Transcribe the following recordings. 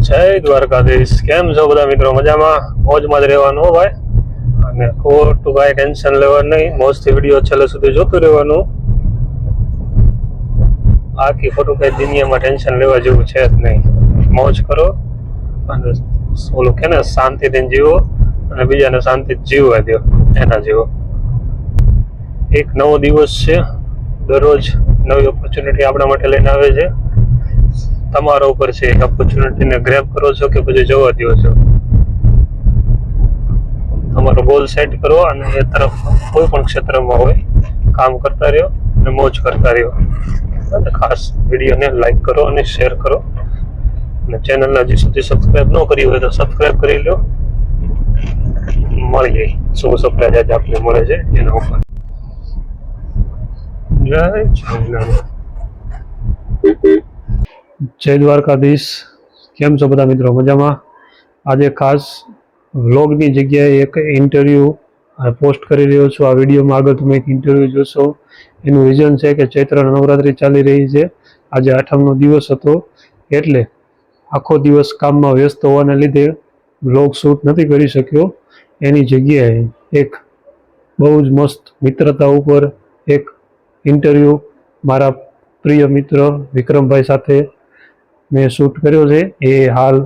જય દ્વારકાધીશ. કેમ છો બધા મિત્રો? મજામાં? મોજમાં જ રહેવાનું ભાઈ. અને ખોટું કાંઈ ટેન્શન લેવાનું નહીં. મોજથી વીડિયો છેલ્લે સુધી જોતું રહેવાનું. આખી ખોટું કાંઈ દુનિયામાં ટેન્શન લેવા જેવું છે જ નહીં. મોજ કરો અને ઓલું કે ને શાંતિથી જીવો અને બીજાને શાંતિ જીવવા દો એના જેવો. એક નવો દિવસ છે. દરરોજ નવી ઓપોર્ચ્યુનિટી આપણા માટે લઈને આવે છે. તમારા ઉપર છે એક ઓપોર્ચ્યુનિટીને ગ્રેબ કરો છો કે પછી જવા દો છો? તમારો ગોલ સેટ કરો અને એ તરફ કોઈ પણ ક્ષેત્રમાં હોય, કામ કરતા રહ્યો અને મોજ કરતા રહ્યો. અને ખાસ વિડીયોને લાઈક કરો અને શેર કરો. અને ચેનલને હજી સુધી સબસ્ક્રાઈબ ન કરી હોય તો સબસ્ક્રાઈબ કરી લો. મળીએ શું સપ્રાઈઝ આજે આપને મળે છે. એના ઉપર. જય જય દ્વારકાધીશ. કેમ છો બધા મિત્રો? મજામાં? આજે ખાસ વ્લોગની જગ્યાએ એક ઇન્ટરવ્યૂ પોસ્ટ કરી રહ્યો છું. આ વિડીયોમાં આગળ તમે એક ઇન્ટરવ્યૂ જોશો. એનું રીઝન છે કે ચૈત્ર નવરાત્રિ ચાલી રહી છે. આજે આઠમનો દિવસ હતો. એટલે આખો દિવસ કામમાં વ્યસ્ત હોવાને લીધે વ્લોગ શૂટ નથી કરી શક્યો. એની જગ્યાએ એક બહુ જ મસ્ત મિત્રતા ઉપર એક ઇન્ટરવ્યૂ મારા પ્રિય મિત્ર વિક્રમભાઈ સાથે મેં શૂટ કર્યો છે. એ હાલ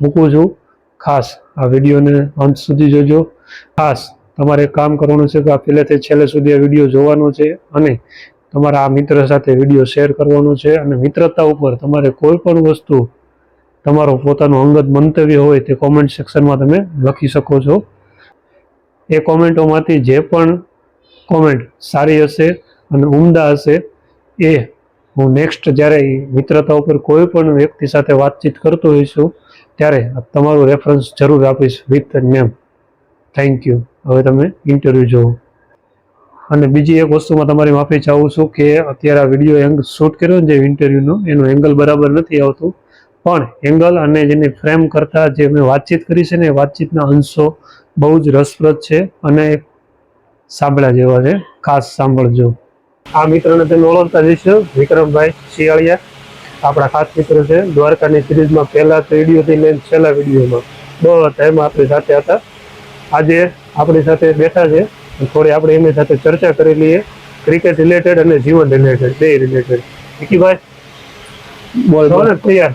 મૂકું છું. ખાસ આ વિડીયોને અંત સુધી જોજો. ખાસ તમારે કામ કરવાનું છે કે આ પહેલેથી છેલ્લે સુધી આ વીડિયો જોવાનો છે અને તમારા આ મિત્ર સાથે વીડિયો શેર કરવાનો છે અને મિત્રતા ઉપર તમારે કોઈ પણ વસ્તુ તમારો પોતાનું અંગત મંતવ્ય હોય તે કોમેન્ટ સેક્શનમાં તમે લખી શકો છો. એ કોમેન્ટોમાંથી જે પણ કોમેન્ટ સારી હશે અને ઉમદા હશે. એ હું નેક્સ્ટ જ્યારે મિત્રતા ઉપર કોઈ પણ વ્યક્તિ સાથે વાતચીત કરતો હોઈશું, ત્યારે તમારું રેફરન્સ જરૂર આપીશ વિથ નેમ થેન્ક યુ હવે તમે ઇન્ટરવ્યૂ જુઓ અને બીજી એક વસ્તુમાં તમારી માફી ચાહું છું કે અત્યારે આ વીડિયો એંગ શૂટ કર્યો જે ઇન્ટરવ્યૂનો એનું એંગલ બરાબર નથી આવતું. પણ એંગલ અને જેની ફ્રેમ કરતાં જે મેં વાતચીત કરી છે ને એ વાતચીતના અંશો બહુ જ રસપ્રદ છે અને સાંભળ્યા જેવા છે. ખાસ સાંભળજો. આ મિત્રને તમે ઓળખતા જઈશો વિક્રમભાઈ શિયાળિયા આપણા ખાસ મિત્ર છે. દ્વારકાની સિરીઝમાં પહેલા વિડીયોથી લઈને છેલ્લા વિડીયોમાં બધા એમાં આપણી સાથે હતા. આજે આપણી સાથે બેઠા છે. થોડી આપણે એમની સાથે ચર્ચા કરી લઈએ. ક્રિકેટ રિલેટેડ અને જીવન રિલેટેડ બે રિલેટેડ વિકીભાઈ બોલ છો ને? તૈયાર?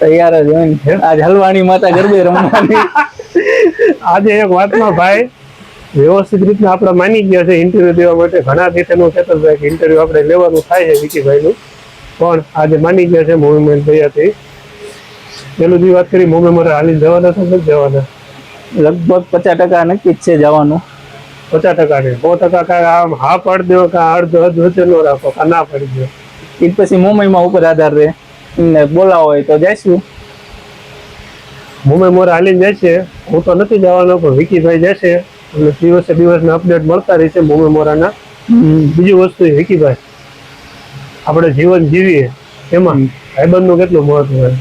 તૈયાર જ હોય. આજ હલવાણી માતા ગરબે રમવાની. આજે એક વાતમાં ભાઈ વ્યવસ્થિત રીતના આપણે માની ગયા છે ઇન્ટરવ્યુ દેવા માટે. ઘણા દિવસનું ચેતનભાઈ કે ઇન્ટરવ્યુ આપણે લેવાનું થાય છે વિકીભાઈનું. પણ આજે માની ગયા છે મુવમેન્ટ ભૈયાથી પેલું જે વાત કરી મુંબઈ મારે હાલી જવાના છે નથી જવાના? લગભગ પચાસ ટકા નક્કી જ છે જવાનું. પચાસ ટકા ને સો ટકા કાંઈ આમ હા પાડી દો કાં અડધો અડધો વચ્ચે ન રાખો કાં ના પાડી દો. એ પછી મુંબઈમાં ઉપર આધાર રહે. એમને બોલાવો હોય તો જઈશું. મુંબઈ મોરે હાલીને છે. હું તો નથી જવાનો પણ વિકીભાઈ જશે. એટલે દિવસે દિવસના અપડેટ મળતા રહેશે મોમે મોરાના. બીજી વસ્તુ એ વિકીભાઈ આપણે જીવન જીવીએ એમાં ભાઈબંધનું કેટલું મહત્વ હોય?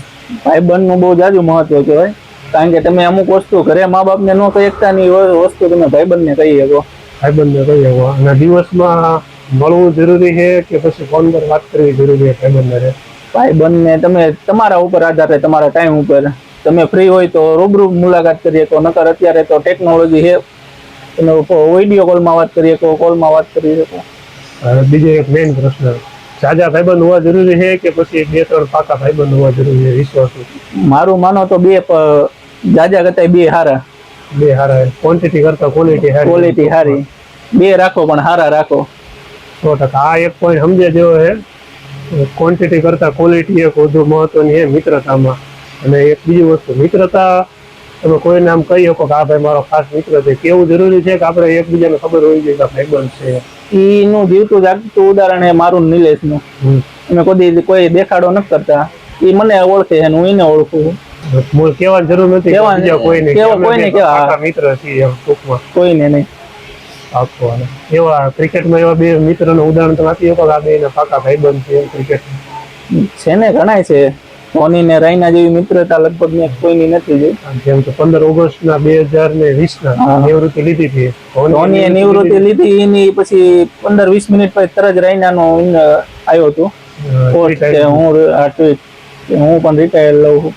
ભાઈબંધનું બહુ જાજુ મહત્વ કહેવાય કારણ કે તમે અમુક વસ્તુ ઘરે મા બાપને ન કહી શકતા ની વસ્તુ તમે ભાઈબંધને કહી શકો. ભાઈબંધને કહી શકો. અને દિવસમાં મળવું જરૂરી છે કે પછી ફોન પર વાત કરવી જરૂરી છે ભાઈબંધને રે? ભાઈબંધને તમે તમારા ઉપર આધાર રહે તમારા ટાઈમ ઉપર. તમે ફ્રી હોય તો રૂબરૂ મુલાકાત કરી શકો નકર અત્યારે તો ટેકનોલોજી છે તમે વીડિયો કોલમાં વાત કરી શકો કોલમાં વાત કરી શકો બીજો એક મેઇન પ્રશ્ન. સાજા ભાઈબંધ હોવા જરૂરી છે કે પછી બે ત્રણ પાકા ભાઈબંધ હોવા જરૂરી છે? વિશ્વાસ મારું માનો તો બે જાજા કરતા બે હારા. બે હારા ક્વોન્ટિટી કરતા ક્વોલિટી હારી. ક્વોલિટી સારી બે રાખો પણ હારા રાખો. સો ટકા. આ એક પોઈન્ટ સમજે જેવો છે. ક્વોન્ટિટી કરતા ક્વોલિટી એક વધુ મહત્વની છે મિત્રતામાં. અને એક બીજી વસ્તુ મિત્રતા તમે કોઈ નામ કહી શકો કે આ ભાઈ મારો ખાસ મિત્ર છે. કેવું જરૂરી છે કે આપણે એકબીજાને ખબર હોવી જોઈએ કે ભાઈબંધ છે? એનું જીવતું જાગતું ઉદાહરણ એ મારું ને નિલેશનું. અમે કોઈ કોઈ દેખાડો નથી કરતા. એ મને ઓળખે છે અને હું એને ઓળખું મૂળ કહેવાની જરૂર નથી કહેવાની- કોઈને. કોઈને બે મિત્ર છીએ એમ ટૂંકમાં. કોઈને નહીં. આપવાના એવા ક્રિકેટમાં એવા બે મિત્રનું ઉદાહરણ તમે આપી શકો આ બે પાકા ભાઈબંધ છે ક્રિકેટ છે ને ઘણાય છે. ધોની ને રાયના જેવી મિત્રતા લગભગ મેં કોઈની નથી જોઈ. જેમ કે પંદર ઓગસ્ટ ના બે હજાર ને વીસ ના નિવૃત્તિ લીધી હતી. ધોનીએ નિવૃત્તિ લીધી. એની પછી પંદર વીસ મિનિટ પછી તરત રાયના નો આવ્યો હતો. હું આ ટ્વીટ હું પણ રિટાયર લઉં છું.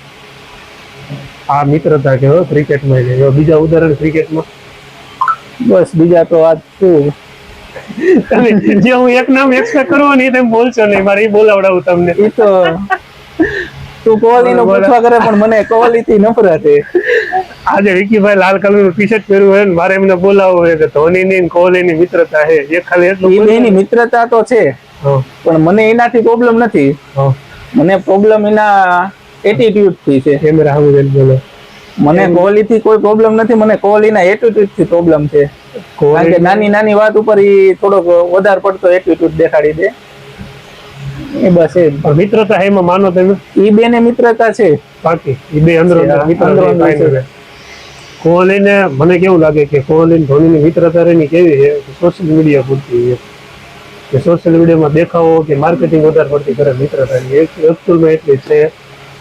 આ મિત્રતા કે ક્રિકેટમાં છે. બીજા ઉદાહરણ ક્રિકેટમાં? બસ બીજા તો આ શું? તમે જે હું એક નામ એક્સપેક્ટ કરો ને એ તમે બોલશો નહીં. મારે એ બોલાવડાવું તમને. તો તું કોહલી નું પૂછવા કરે પણ મને કોહલી થી નફરત. છે આજે વિકીભાઈ લાલ કલરનું ટી શર્ટ પહેર્યું હોય ને મારે એમને બોલાવવું હોય કે ધોની ની કોહલી ની મિત્રતા છે. એ ખાલી એટલું એની મિત્રતા તો છે પણ મને એનાથી પ્રોબ્લેમ નથી. મને પ્રોબ્લેમ એના એટીટ્યુડથી છે. કેમેરા રાહુલ બોલો. મને કોહલી થી કોઈ પ્રોબ્લેમ નથી મને કોહલી ના એટીટ્યુડથી પ્રોબ્લેમ છે. કારણ કે નાની નાની વાત ઉપર ઈ થોડોક વધારે પડતો એટીટ્યુડ દેખાડી દે. એ બસ એ મિત્રતા એમાં માનો તમે? એ બે ને મિત્રતા છે. બાકી એ બે અંદર મિત્રતા. કોહલીને મને કેવું લાગે કે કોહલી ધોનીની મિત્રતા રેની કેવી છે? સોશિયલ મીડિયા પૂરતી છે? કે સોશિયલ મીડિયામાં દેખાવો કે માર્કેટિંગ વધારે પડતી કરે મિત્રતા એક એકચુઅલમાં એટલી છે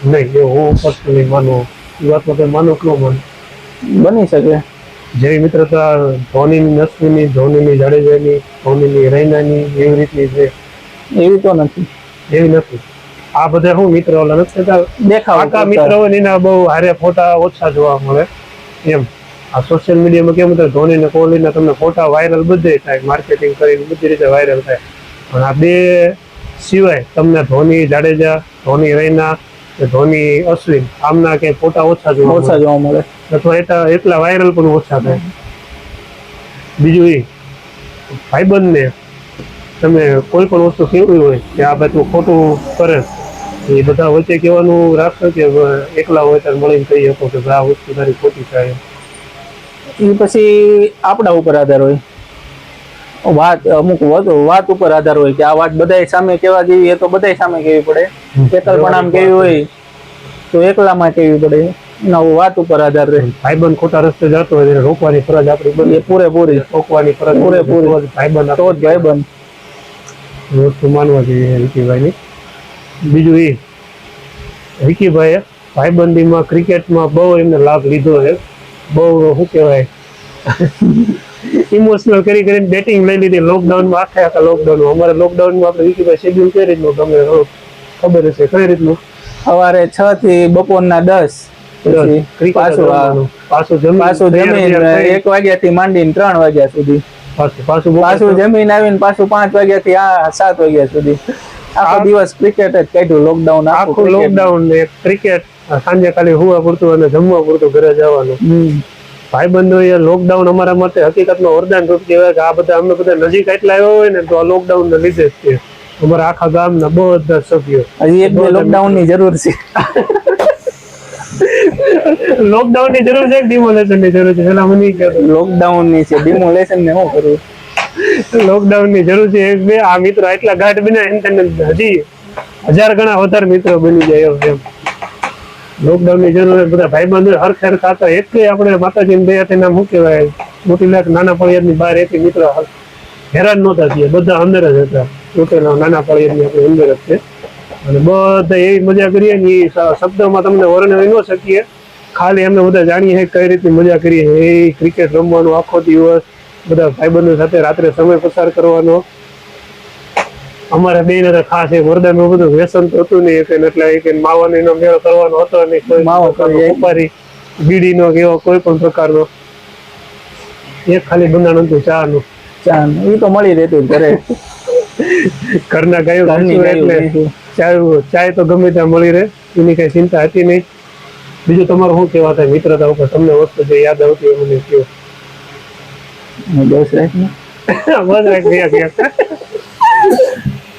નહીં એ હું પર્સનલી માનું. એ વાતમાં કંઈ માનો કે ન માનો. બની શકે. જેવી મિત્રતા ધોનીની ની ધોનીની જાડેજાની ધોનીની રૈનાની એવી રીતની છે. એવી તો નથી. એવી નથી. આ બધા શું મિત્ર ઓલા નથી દેખાવ આખા મિત્રો એના બહુ હારે ફોટા ઓછા જોવા મળે. એમ. આ સોશિયલ મીડિયામાં કેમ થાય? ધોની ને કોહલી ને તમને ફોટા વાયરલ બધે થાય. માર્કેટિંગ કરીને બધી રીતે વાયરલ થાય. પણ આ બે સિવાય તમને ધોની જાડેજા ધોની રૈના ધોની અશ્વિન આમના કે ફોટા ઓછા જોવા ઓછા જોવા મળે. અથવા એટલા એટલા વાયરલ પણ ઓછા થાય. બીજું એ. ભાઈબંધને તમે કોઈ પણ વસ્તુ કેવી હોય કે આ બધું ખોટું કરે એ બધા વચ્ચે કહેવાનું રાખશો કે એકલા હોય ત્યારે મળીને કહી શકો કે આ વસ્તુ તારી ખોટી થાય એ પછી આપણા ઉપર આધાર હોય. વાત અમુક વાત- ઉપર આધાર હોય કે આ વાત બધાય સામે કેવા જેવી એ તો બધાય સામે કેવી પડે. એકલપણામાં કેવી હોય તો એકલામાં કેવી પડે. એના વાત ઉપર આધાર રહે. ભાઈબંધ ખોટા રસ્તે જતો હોય રોકવાની ફરજ આપણી બધી પૂરેપૂરી. રોકવાની ફરજ પૂરેપૂરી. ભાઈબંધ તો જ ભાઈબંધ. વસ્તુ માનવા જોઈએ વિકીભાઈની બીજું એ વિકીભાઈએ ભાઈબંધીમાં ક્રિકેટમાં બહુ એમને લાભ લીધો છે. બહુ શું કહેવાય? ઇમોશનલ કરી કરીને બેટિંગ લઈ લીધી. લોકડાઉનમાં આખે આખા લોકડાઉનમાં અમારે લોકડાઉનમાં આપણે વિકીભાઈ શેડ્યુલ કઈ રીતનું તમને ખબર હશે? કઈ રીતનું? સવારે છ થી બપોરના દસ. પાછું પાછું થઈ. એક વાગ્યા થી માંડીને ત્રણ વાગ્યા સુધી. પાછું પાછું પાછું જમીન આવીને પાછું પાંચ વાગ્યા થી આ સાત વાગ્યા સુધી. આખો દિવસ ક્રિકેટ જ કાઢ્યું લોકડાઉન આખું લોકડાઉન ને ક્રિકેટ સાંજે ખાલી હુવા પૂરતું અને જમવા પૂરતું ઘરે જવાનું. ભાઈબંધો એ લોકડાઉન અમારા માટે હકીકતમાં વરદાન રૂપ કહેવાય કે આ બધા અમે બધા નજીક એટલા આવ્યા હોય ને તો આ લોકડાઉન ના લીધે જ છે. અમારા આખા ગામના બધા સભ્યો. હજી એક લોકડાઉનની જરૂર છે. લોકડાઉનની જરૂર છે ડિમોલેશનની જરૂર છે? પેલા મને. લોકડાઉનની છે. ડિમોલેશન ને શું કરવું લોકડાઉનની જરૂર છે. એક બે આ મિત્રો એટલા ગાઢ બન્યા એને તને હજી હજાર ગણા વધારે મિત્રો બની જાય એવું એમ. લોકડાઉનની જરૂર છે. બધા હર ખેર ખાતા એક આપણે માતાજી ને દયા તેના મૂકી શું મોટી લાખ નાના પળિયાદની બહાર એક મિત્રો હેરાન નહોતા થયા. બધા અંદર જ હતા. મોટેલા નાના પળિયાદની આપણે અંદર જ છે. અને બધા એવી મજા કરીએ ને એ શબ્દોમાં તમને વર્ણવી ન શકીએ. ખાલી અમે બધા જાણીએ કઈ રીતની મજા કરીએ એ ક્રિકેટ રમવાનો આખો દિવસ બધા ભાઈબંધો સાથે રાત્રે સમય પસાર કરવાનો. અમારે બે ને ખાસ એ વરદાન બધું વ્યસન તો હતું નહીં એક એટલે એક માવાનો એનો મેળો કરવાનો હતો નહીં કોઈ માવો. ઉપારી બીડીનો કે એવો કોઈ પણ પ્રકારનો. એક ખાલી બંધાણ હતું ચા નું ચા એ તો મળી રહેતું ઘરે. ઘરના ગાયો એટલે. ચાય ચાય તો ગમે ત્યાં મળી રહે એની કઈ ચિંતા હતી નહીં. બીજું તમારું શું કહેવા થાય? મિત્રતા ઉપર તમને વસ્તુ જે યાદ આવતી હોય મને કહો બસ રાખ.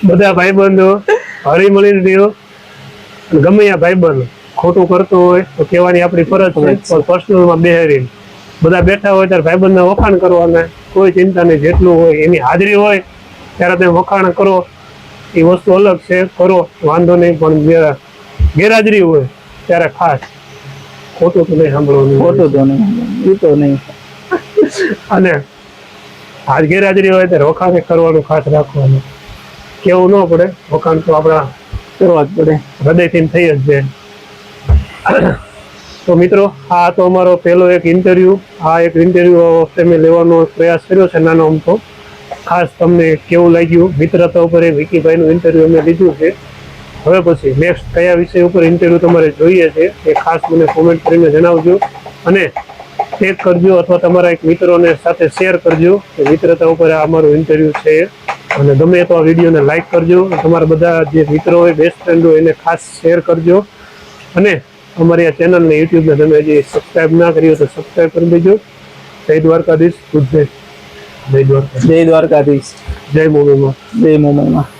બધા ભાઈબંધો હળી મળીને રહ્યો ગમે ત્યાં ભાઈબંધ ખોટું કરતો હોય તો કહેવાની આપણી ફરજ છે. પણ પર્સનલમાં બેહરીને. બધા બેઠા હોય ત્યારે ભાઈબંધના વખાણ કરવાના. કોઈ ચિંતા નહીં. જેટલું હોય એની હાજરી હોય ત્યારે તમે વખાણ કરો. એ વસ્તુ અલગ છે કરો વાંધો નહીં પણ ગેરહાજરી હોય ત્યારે ખાસ. ખોટું તો નહીં સાંભળવાનું. ખોટું તો નહીં એ તો નહીં. અને આજ ગેરહાજરી હોય ત્યારે વખાણ કરવાનું ખાસ રાખવાનું. કેવું ન પડે વખાણ તો આપણા કરવા જ પડે. હૃદયથી થઈ જ જાય. તો મિત્રો આ તો અમારો પહેલો એક ઇન્ટરવ્યૂ આ એક ઇન્ટરવ્યૂ વખતે મેં લેવાનો પ્રયાસ કર્યો છે નાનો અમથો. ખાસ તમને કેવું લાગ્યું? મિત્રતા ઉપર એ વિકીભાઈનું ઇન્ટરવ્યૂ અમે લીધું છે. હવે પછી નેક્સ્ટ કયા વિષય ઉપર ઇન્ટરવ્યૂ તમારે જોઈએ છે એ ખાસ મને કોમેન્ટ કરીને જણાવજો. અને ચેક કરજો અથવા તમારા એક મિત્રોને સાથે શેર કરજો કે મિત્રતા ઉપર આ અમારું ઇન્ટરવ્યૂ છે. અને ગમે તો આ વિડીયોને લાઇક કરજો. તમારા બધા જે મિત્રો હોય બેસ્ટ ફ્રેન્ડ હોય, એને ખાસ શેર કરજો. અને અમારી આ ચેનલને યુટ્યુબને તમે હજી સબસ્ક્રાઈબ ના કરી હોય તો સબસ્ક્રાઈબ કરી દેજો. જય દ્વારકાધીશ. ગુડ જય દ્વારકા જય દ્વારકાધીશ. જય મોમીમાં જય મુંબઈમાં.